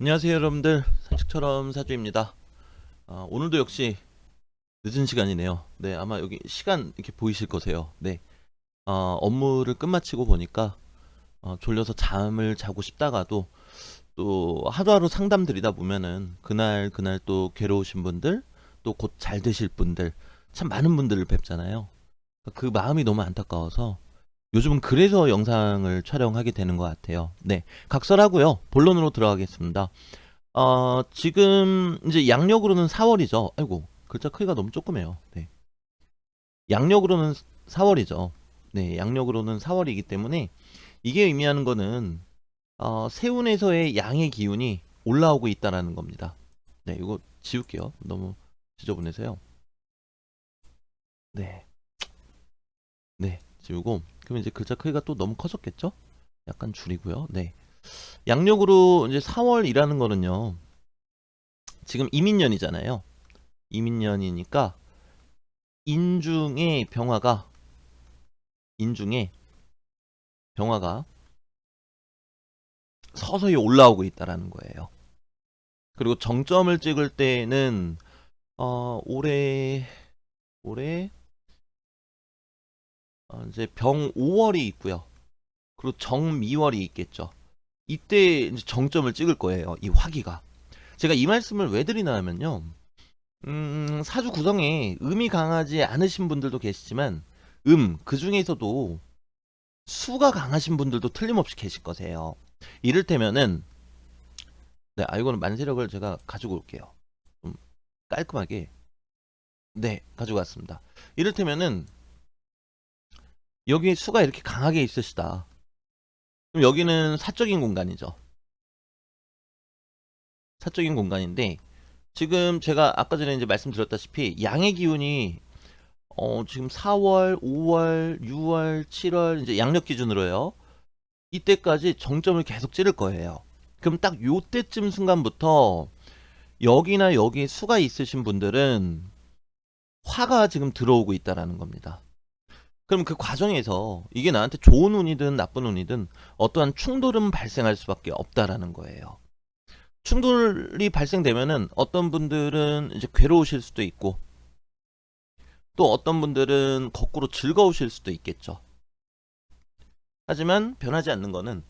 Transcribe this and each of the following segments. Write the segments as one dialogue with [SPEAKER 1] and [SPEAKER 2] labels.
[SPEAKER 1] 안녕하세요 여러분들. 산책처럼 사주입니다. 아, 오늘도 역시 늦은 시간이네요. 네 아마 여기 시간 이렇게 보이실 거세요. 네. 어, 업무를 끝마치고 보니까 어, 졸려서 잠을 자고 싶다가도 또 하루하루 상담 드리다 보면은 그날 그날 또 괴로우신 분들 또 곧 잘 되실 분들 참 많은 분들을 뵙잖아요. 그 마음이 너무 안타까워서 요즘은 그래서 영상을 촬영하게 되는 것 같아요. 네, 각설하고요. 본론으로 들어가겠습니다. 어, 지금 이제 양력으로는 4월이죠. 아이고, 글자 크기가 너무 조그매요. 네. 양력으로는 4월이죠. 네, 양력으로는 4월이기 때문에 이게 의미하는 거는 어, 세운에서의 양의 기운이 올라오고 있다라는 겁니다. 네, 이거 지울게요. 너무 지저분해서요. 네. 네, 지우고 그러면 이제 글자 크기가 또 너무 커졌겠죠? 약간 줄이고요. 네. 양력으로 이제 4월이라는 거는요. 지금 이민년이잖아요. 이민년이니까 인중의 병화가 인중의 병화가 서서히 올라오고 있다라는 거예요. 그리고 정점을 찍을 때는 어 올해 올해 어, 이제 병 5월이 있고요. 그리고 정 미월이 있겠죠. 이때 이제 정점을 찍을 거예요. 이 화기가. 제가 이 말씀을 왜 드리냐면요. 음, 사주 구성에 음이 강하지 않으신 분들도 계시지만 음, 그 중에서도 수가 강하신 분들도 틀림없이 계실 거세요. 이를테면은 네, 아 이거는 만세력을 제가 가지고 올게요. 좀 깔끔하게 네, 가지고 왔습니다. 이를테면은 여기 수가 이렇게 강하게 있으시다. 그럼 여기는 사적인 공간이죠. 사적인 공간인데 지금 제가 아까 전에 이제 말씀드렸다시피 양의 기운이 어 지금 4월, 5월, 6월, 7월 이제 양력 기준으로요. 이때까지 정점을 계속 찌를 거예요. 그럼 딱 요때쯤 순간부터 여기나 여기 수가 있으신 분들은 화가 지금 들어오고 있다라는 겁니다. 그럼 그 과정에서 이게 나한테 좋은 운이든 나쁜 운이든 어떠한 충돌은 발생할 수밖에 없다라는 거예요. 충돌이 발생되면은 어떤 분들은 이제 괴로우실 수도 있고 또 어떤 분들은 거꾸로 즐거우실 수도 있겠죠. 하지만 변하지 않는 거는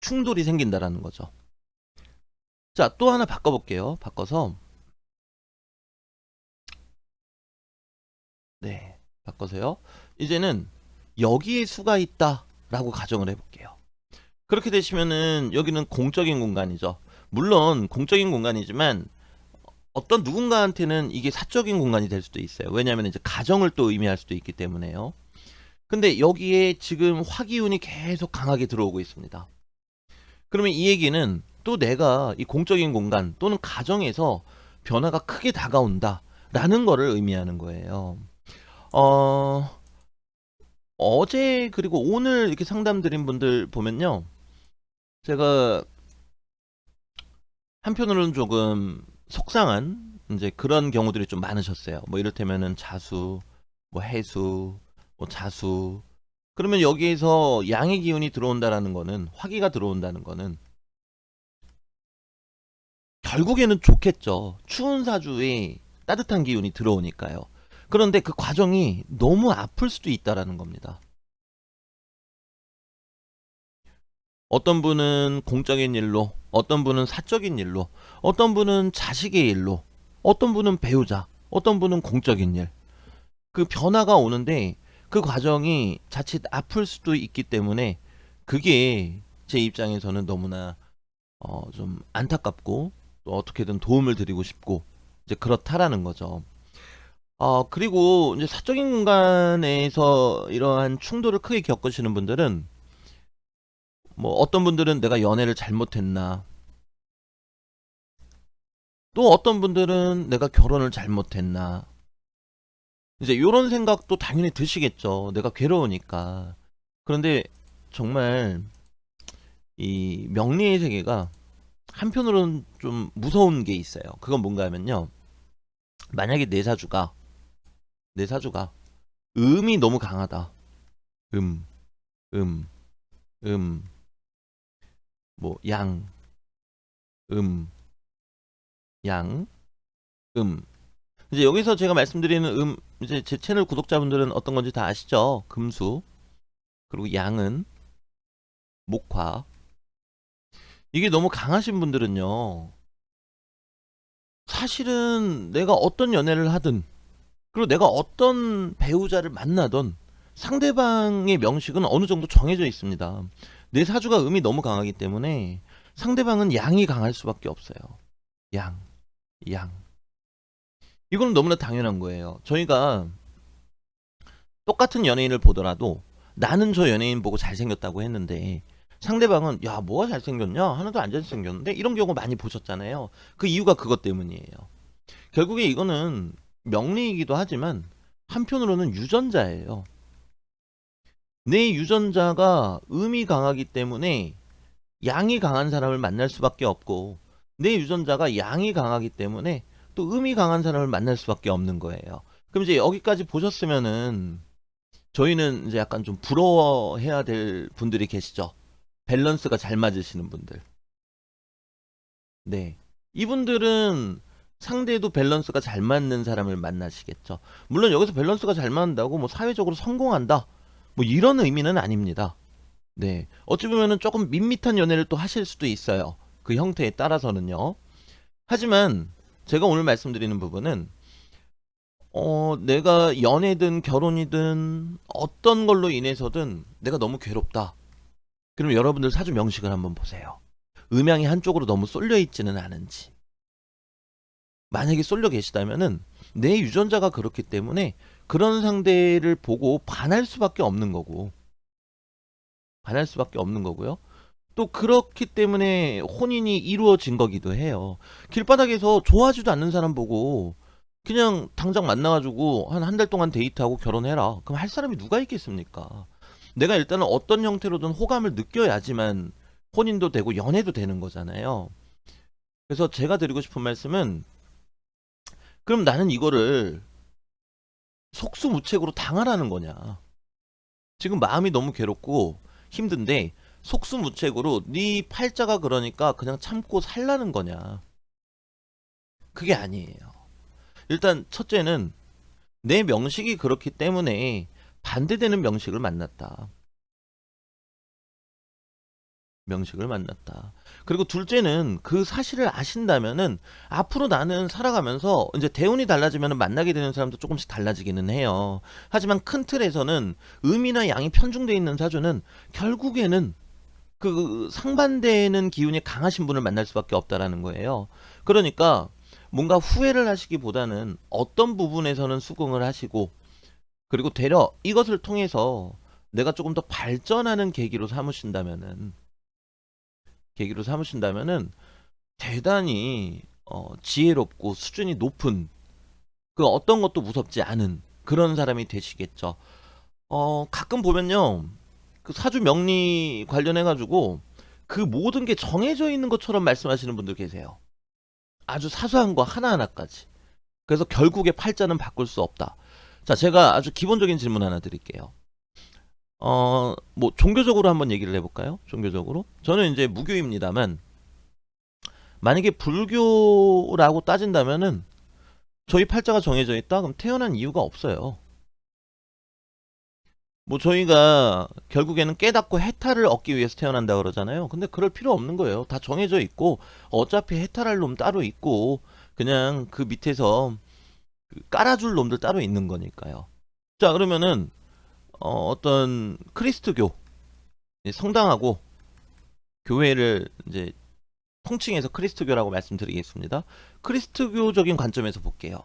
[SPEAKER 1] 충돌이 생긴다라는 거죠. 자, 또 하나 바꿔볼게요. 바꿔서 네, 바꿔서요. 이제는 여기에 수가 있다라고 가정을 해볼게요. 그렇게 되시면은 여기는 공적인 공간이죠. 물론 공적인 공간이지만 어떤 누군가한테는 이게 사적인 공간이 될 수도 있어요. 왜냐하면 이제 가정을 또 의미할 수도 있기 때문에요. 근데 여기에 지금 화기운이 계속 강하게 들어오고 있습니다. 그러면 이 얘기는 또 내가 이 공적인 공간 또는 가정에서 변화가 크게 다가온다라는 거를 의미하는 거예요. 어, 어제 그리고 오늘 이렇게 상담 드린 분들 보면요. 제가 한편으로는 조금 속상한 이제 그런 경우들이 좀 많으셨어요. 뭐 이를테면은 자수, 뭐 해수, 뭐 자수. 그러면 여기에서 양의 기운이 들어온다라는 거는 화기가 들어온다는 거는 결국에는 좋겠죠. 추운 사주에 따뜻한 기운이 들어오니까요. 그런데 그 과정이 너무 아플 수도 있다라는 겁니다. 어떤 분은 공적인 일로, 어떤 분은 사적인 일로, 어떤 분은 자식의 일로, 어떤 분은 배우자, 어떤 분은 공적인 일. 그 변화가 오는데 그 과정이 자칫 아플 수도 있기 때문에 그게 제 입장에서는 너무나 어, 좀 안타깝고 또 어떻게든 도움을 드리고 싶고 이제 그렇다라는 거죠. 어, 그리고 이제 사적인 공간에서 이러한 충돌을 크게 겪으시는 분들은 뭐 어떤 분들은 내가 연애를 잘못했나 또 어떤 분들은 내가 결혼을 잘못했나 이제 이런 생각도 당연히 드시겠죠. 내가 괴로우니까. 그런데 정말 이 명리의 세계가 한편으로는 좀 무서운 게 있어요. 그건 뭔가 하면요. 만약에 내 사주가 내 사주가 음이 너무 강하다. 음, 음, 음, 뭐 양, 음, 양, 음. 이제 여기서 제가 말씀드리는 음, 이제 제 채널 구독자분들은 어떤 건지 다 아시죠? 금수. 그리고 양은 목화. 이게 너무 강하신 분들은요. 사실은 내가 어떤 연애를 하든 그리고 내가 어떤 배우자를 만나던 상대방의 명식은 어느 정도 정해져 있습니다. 내 사주가 음이 너무 강하기 때문에 상대방은 양이 강할 수밖에 없어요. 양, 양. 이거는 너무나 당연한 거예요. 저희가 똑같은 연예인을 보더라도 나는 저 연예인 보고 잘생겼다고 했는데 상대방은 야 뭐가 잘생겼냐 하나도 안 잘생겼는데 이런 경우 많이 보셨잖아요. 그 이유가 그것 때문이에요. 결국에 이거는 명리이기도 하지만 한편으로는 유전자예요. 내 유전자가 음이 강하기 때문에 양이 강한 사람을 만날 수밖에 없고 내 유전자가 양이 강하기 때문에 또 음이 강한 사람을 만날 수밖에 없는 거예요. 그럼 이제 여기까지 보셨으면은 저희는 이제 약간 좀 부러워해야 될 분들이 계시죠. 밸런스가 잘 맞으시는 분들. 네. 이분들은 상대도 밸런스가 잘 맞는 사람을 만나시겠죠. 물론 여기서 밸런스가 잘 맞는다고 뭐 사회적으로 성공한다. 뭐 이런 의미는 아닙니다. 네. 어찌 보면은 조금 밋밋한 연애를 또 하실 수도 있어요. 그 형태에 따라서는요. 하지만 제가 오늘 말씀드리는 부분은 어, 내가 연애든 결혼이든 어떤 걸로 인해서든 내가 너무 괴롭다. 그럼 여러분들 사주 명식을 한번 보세요. 음양이 한쪽으로 너무 쏠려 있지는 않은지. 만약에 쏠려 계시다면은 내 유전자가 그렇기 때문에 그런 상대를 보고 반할 수밖에 없는 거고. 반할 수밖에 없는 거고요. 또 그렇기 때문에 혼인이 이루어진 거기도 해요. 길바닥에서 좋아하지도 않는 사람 보고 그냥 당장 만나가지고 한 한 달 동안 데이트하고 결혼해라. 그럼 할 사람이 누가 있겠습니까? 내가 일단은 어떤 형태로든 호감을 느껴야지만 혼인도 되고 연애도 되는 거잖아요. 그래서 제가 드리고 싶은 말씀은 그럼 나는 이거를 속수무책으로 당하라는 거냐. 지금 마음이 너무 괴롭고 힘든데 속수무책으로 네 팔자가 그러니까 그냥 참고 살라는 거냐. 그게 아니에요. 일단 첫째는 내 명식이 그렇기 때문에 반대되는 명식을 만났다. 명식을 만났다. 그리고 둘째는 그 사실을 아신다면은 앞으로 나는 살아가면서 이제 대운이 달라지면 만나게 되는 사람도 조금씩 달라지기는 해요. 하지만 큰 틀에서는 음이나 양이 편중되어 있는 사주는 결국에는 그 상반되는 기운이 강하신 분을 만날 수밖에 없다라는 거예요. 그러니까 뭔가 후회를 하시기보다는 어떤 부분에서는 수긍을 하시고 그리고 되려 이것을 통해서 내가 조금 더 발전하는 계기로 삼으신다면은 계기로 삼으신다면은 대단히 어, 지혜롭고 수준이 높은 그 어떤 것도 무섭지 않은 그런 사람이 되시겠죠. 어, 가끔 보면요. 그 사주 명리 관련해 가지고 그 모든 게 정해져 있는 것처럼 말씀하시는 분들 계세요. 아주 사소한 거 하나하나까지. 그래서 결국에 팔자는 바꿀 수 없다. 자, 제가 아주 기본적인 질문 하나 드릴게요. 어, 뭐, 종교적으로 한번 얘기를 해볼까요? 종교적으로. 저는 이제 무교입니다만, 만약에 불교라고 따진다면은, 저희 팔자가 정해져 있다? 그럼 태어난 이유가 없어요. 뭐, 저희가 결국에는 깨닫고 해탈을 얻기 위해서 태어난다 그러잖아요. 근데 그럴 필요 없는 거예요. 다 정해져 있고, 어차피 해탈할 놈 따로 있고, 그냥 그 밑에서 그 깔아줄 놈들 따로 있는 거니까요. 자, 그러면은, 어, 어떤 크리스트교 성당하고 교회를 이제 통칭해서 크리스트교라고 말씀드리겠습니다. 크리스트교적인 관점에서 볼게요.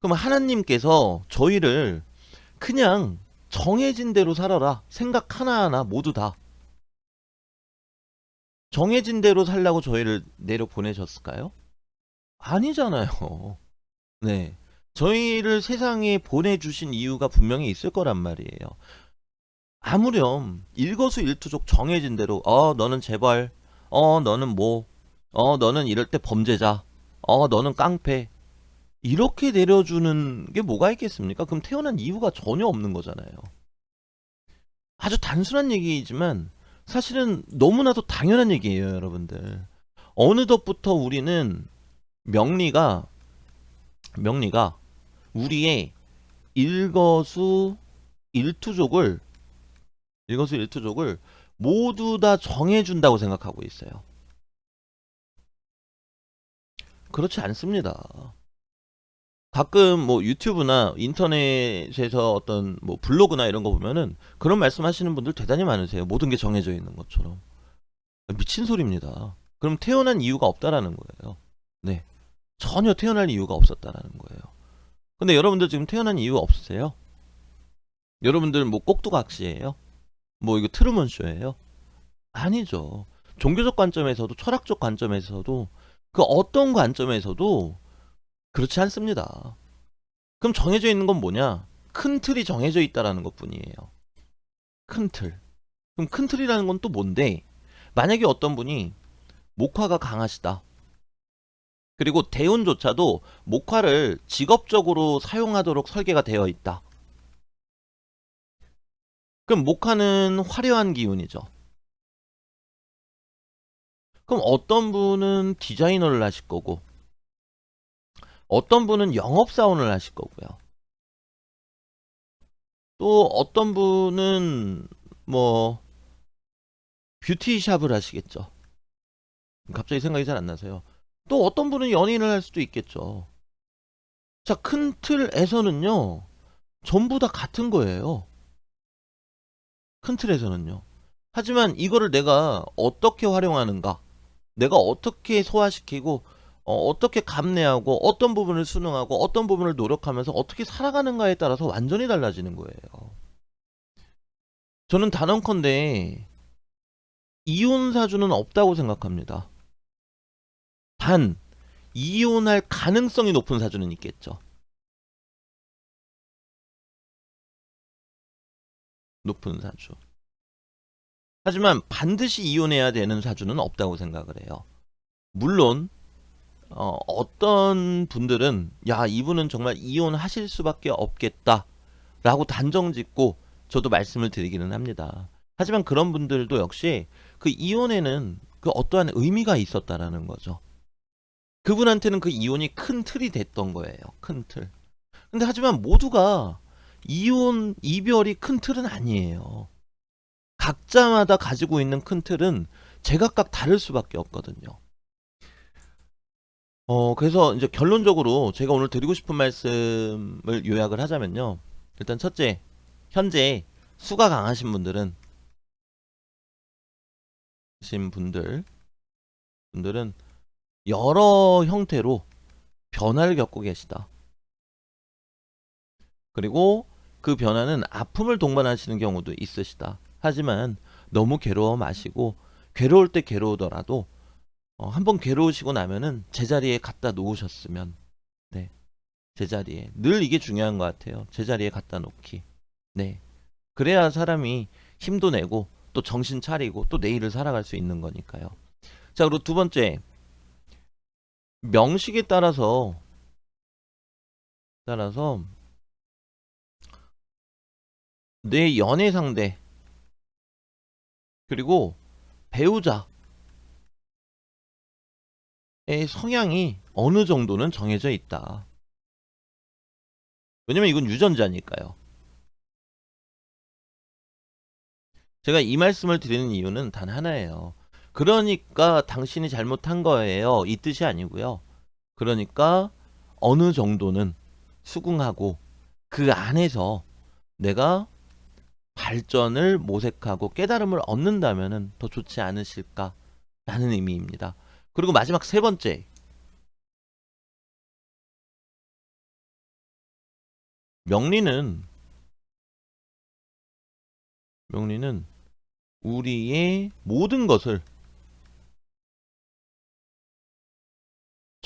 [SPEAKER 1] 그럼 하나님께서 저희를 그냥 정해진 대로 살아라. 생각 하나하나 모두 다. 정해진 대로 살라고 저희를 내려 보내셨을까요? 아니잖아요. 네. 저희를 세상에 보내주신 이유가 분명히 있을 거란 말이에요. 아무렴 일거수일투족 정해진 대로 어 너는 재벌 어 너는 뭐 어 너는 이럴 때 범죄자 어 너는 깡패 이렇게 내려주는 게 뭐가 있겠습니까? 그럼 태어난 이유가 전혀 없는 거잖아요. 아주 단순한 얘기이지만 사실은 너무나도 당연한 얘기예요, 여러분들. 어느덧부터 우리는 명리가 명리가 우리의 일거수 일투족을 일거수 일투족을 모두 다 정해준다고 생각하고 있어요. 그렇지 않습니다. 가끔 뭐 유튜브나 인터넷에서 어떤 뭐 블로그나 이런 거 보면은 그런 말씀하시는 분들 대단히 많으세요. 모든 게 정해져 있는 것처럼 미친 소리입니다. 그럼 태어난 이유가 없다라는 거예요. 네, 전혀 태어날 이유가 없었다라는 거예요. 근데 여러분들 지금 태어난 이유 없으세요? 여러분들 뭐 꼭두각시예요? 뭐 이거 트루먼 쇼예요? 아니죠. 종교적 관점에서도 철학적 관점에서도 그 어떤 관점에서도 그렇지 않습니다. 그럼 정해져 있는 건 뭐냐? 큰 틀이 정해져 있다라는 것 뿐이에요. 큰 틀. 그럼 큰 틀이라는 건 또 뭔데? 만약에 어떤 분이 목화가 강하시다. 그리고 대운조차도 목화를 직업적으로 사용하도록 설계가 되어 있다. 그럼 목화는 화려한 기운이죠. 그럼 어떤 분은 디자이너를 하실 거고, 어떤 분은 영업사원을 하실 거고요. 또 어떤 분은 뭐 뷰티샵을 하시겠죠. 갑자기 생각이 잘 안 나서요. 또 어떤 분은 연인을 할 수도 있겠죠. 자, 큰 틀에서는요, 전부 다 같은 거예요. 큰 틀에서는요. 하지만 이거를 내가 어떻게 활용하는가, 내가 어떻게 소화시키고, 어, 떻게 감내하고, 어떤 부분을 수능하고, 어떤 부분을 노력하면서 어떻게 살아가는가에 따라서 완전히 달라지는 거예요. 저는 단언컨대 이혼 사주는 없다고 생각합니다. 단 이혼할 가능성이 높은 사주는 있겠죠. 높은 사주. 하지만 반드시 이혼해야 되는 사주는 없다고 생각을 해요. 물론 어, 어떤 분들은 야 이분은 정말 이혼하실 수밖에 없겠다라고 단정짓고 저도 말씀을 드리기는 합니다. 하지만 그런 분들도 역시 그 이혼에는 그 어떠한 의미가 있었다라는 거죠. 그분한테는 그 이혼이 큰 틀이 됐던 거예요. 큰 틀. 근데 하지만 모두가 이혼, 이별이 큰 틀은 아니에요. 각자마다 가지고 있는 큰 틀은 제각각 다를 수밖에 없거든요. 어, 그래서 이제 결론적으로 제가 오늘 드리고 싶은 말씀을 요약을 하자면요. 일단 첫째, 현재 수가 강하신 분들은 신 분들 분들은 여러 형태로 변화를 겪고 계시다. 그리고 그 변화는 아픔을 동반하시는 경우도 있으시다. 하지만 너무 괴로워 마시고 괴로울 때 괴로우더라도 어, 한번 괴로우시고 나면은 제자리에 갖다 놓으셨으면 네 제자리에 늘 이게 중요한 것 같아요. 제자리에 갖다 놓기. 네 그래야 사람이 힘도 내고 또 정신 차리고 또 내일을 살아갈 수 있는 거니까요. 자 그리고 두 번째 명식에 따라서 따라서 내 연애 상대 그리고 배우자의 성향이 어느 정도는 정해져 있다. 왜냐면 이건 유전자니까요. 제가 이 말씀을 드리는 이유는 단 하나예요. 그러니까 당신이 잘못한 거예요. 이 뜻이 아니고요. 그러니까 어느 정도는 수긍하고 그 안에서 내가 발전을 모색하고 깨달음을 얻는다면 더 좋지 않으실까라는 의미입니다. 그리고 마지막 세 번째. 명리는 명리는 우리의 모든 것을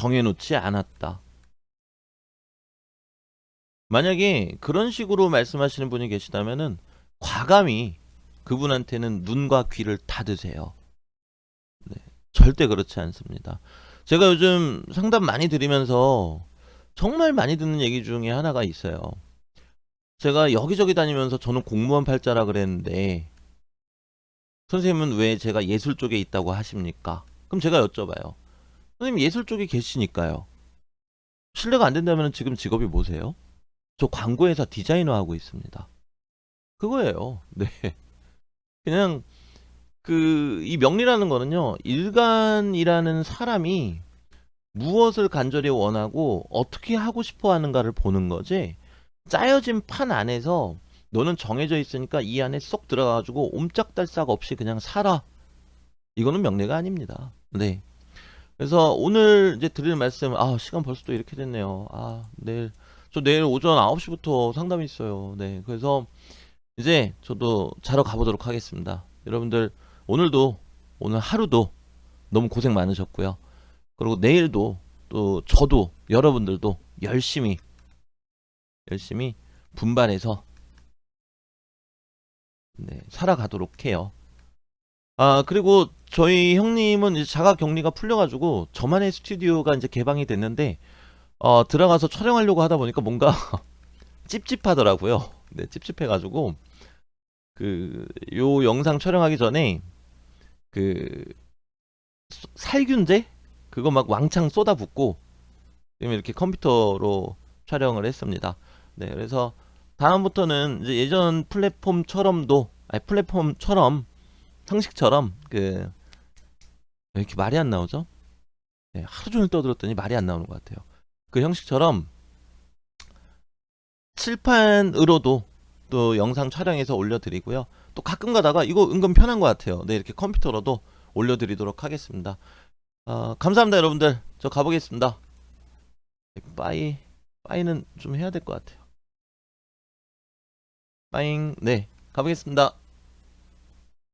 [SPEAKER 1] 정해놓지 않았다. 만약에 그런 식으로 말씀하시는 분이 계시다면은 과감히 그분한테는 눈과 귀를 닫으세요. 네, 절대 그렇지 않습니다. 제가 요즘 상담 많이 드리면서 정말 많이 듣는 얘기 중에 하나가 있어요. 제가 여기저기 다니면서 저는 공무원 팔자라 그랬는데 선생님은 왜 제가 예술 쪽에 있다고 하십니까? 그럼 제가 여쭤봐요. 선생님 예술 쪽에 계시니까요. 실례가 안 된다면 지금 직업이 뭐세요? 저 광고회사 디자이너 하고 있습니다. 그거예요. 네. 그냥 그 이 명리라는 거는요. 일간이라는 사람이 무엇을 간절히 원하고 어떻게 하고 싶어 하는가를 보는 거지. 짜여진 판 안에서 너는 정해져 있으니까 이 안에 쏙 들어가가지고 옴짝달싹 없이 그냥 살아. 이거는 명리가 아닙니다. 네. 그래서 오늘 이제 드릴 말씀, 아, 시간 벌써 또 이렇게 됐네요. 아, 내일, 저 내일 오전 9시부터 상담이 있어요. 네. 그래서 이제 저도 자러 가보도록 하겠습니다. 여러분들, 오늘도, 오늘 하루도 너무 고생 많으셨고요. 그리고 내일도 또 저도 여러분들도 열심히, 열심히 분발해서 네, 살아가도록 해요. 아, 그리고 저희 형님은 이제 자가 격리가 풀려가지고 저만의 스튜디오가 이제 개방이 됐는데, 어, 들어가서 촬영하려고 하다 보니까 뭔가 찝찝하더라고요. 네, 찝찝해가지고, 그, 요 영상 촬영하기 전에, 그, 소- 살균제? 그거 막 왕창 쏟아붓고, 이렇게 컴퓨터로 촬영을 했습니다. 네, 그래서 다음부터는 이제 예전 플랫폼처럼도, 아니, 플랫폼처럼 형식처럼 그왜 이렇게 말이 안 나오죠? 네, 하루 종일 떠들었더니 말이 안 나오는 것 같아요. 그 형식처럼 칠판으로도 또 영상 촬영해서 올려드리고요. 또 가끔 가다가 이거 은근 편한 것 같아요. 네, 이렇게 컴퓨터로도 올려드리도록 하겠습니다. 아, 감사합니다, 여러분들. 저 가보겠습니다. 네, 빠이, 빠이는 좀 해야 될 것 같아요. 빠잉, 네, 가보겠습니다.